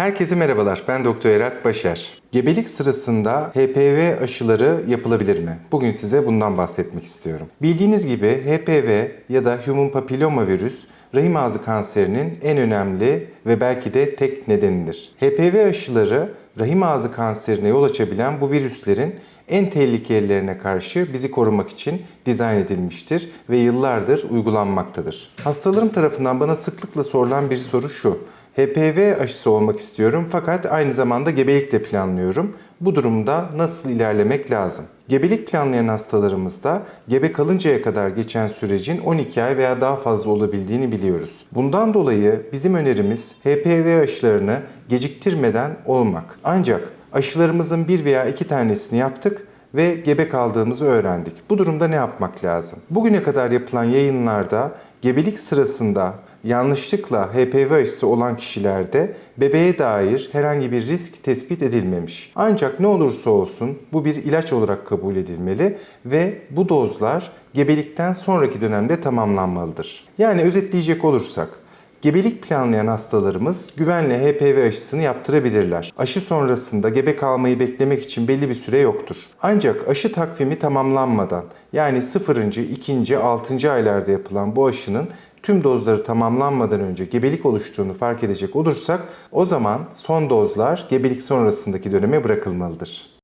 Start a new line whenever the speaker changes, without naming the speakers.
Herkese merhabalar. Ben Doktor Erat Başar. Gebelik sırasında HPV aşıları yapılabilir mi? Bugün size bundan bahsetmek istiyorum. Bildiğiniz gibi HPV ya da Human Papilloma virüs rahim ağzı kanserinin en önemli ve belki de tek nedenidir. HPV aşıları rahim ağzı kanserine yol açabilen bu virüslerin en tehlikelilerine karşı bizi korumak için dizayn edilmiştir ve yıllardır uygulanmaktadır. Hastalarım tarafından bana sıklıkla sorulan bir soru şu. HPV aşısı olmak istiyorum fakat aynı zamanda gebelik de planlıyorum. Bu durumda nasıl ilerlemek lazım? Gebelik planlayan hastalarımızda gebe kalıncaya kadar geçen sürecin 12 ay veya daha fazla olabildiğini biliyoruz. Bundan dolayı bizim önerimiz HPV aşılarını geciktirmeden olmak. Ancak aşılarımızın bir veya iki tanesini yaptık ve gebe kaldığımızı öğrendik. Bu durumda ne yapmak lazım? Bugüne kadar yapılan yayınlarda gebelik sırasında yanlışlıkla HPV aşısı olan kişilerde bebeğe dair herhangi bir risk tespit edilmemiş. Ancak ne olursa olsun bu bir ilaç olarak kabul edilmeli ve bu dozlar gebelikten sonraki dönemde tamamlanmalıdır. Yani özetleyecek olursak Gebelik planlayan hastalarımız güvenle HPV aşısını yaptırabilirler. Aşı sonrasında gebe kalmayı beklemek için belli bir süre yoktur. Ancak aşı takvimi tamamlanmadan yani 0. 2. 6. aylarda yapılan bu aşının tüm dozları tamamlanmadan önce gebelik oluştuğunu fark edecek olursak o zaman son dozlar gebelik sonrasındaki döneme bırakılmalıdır.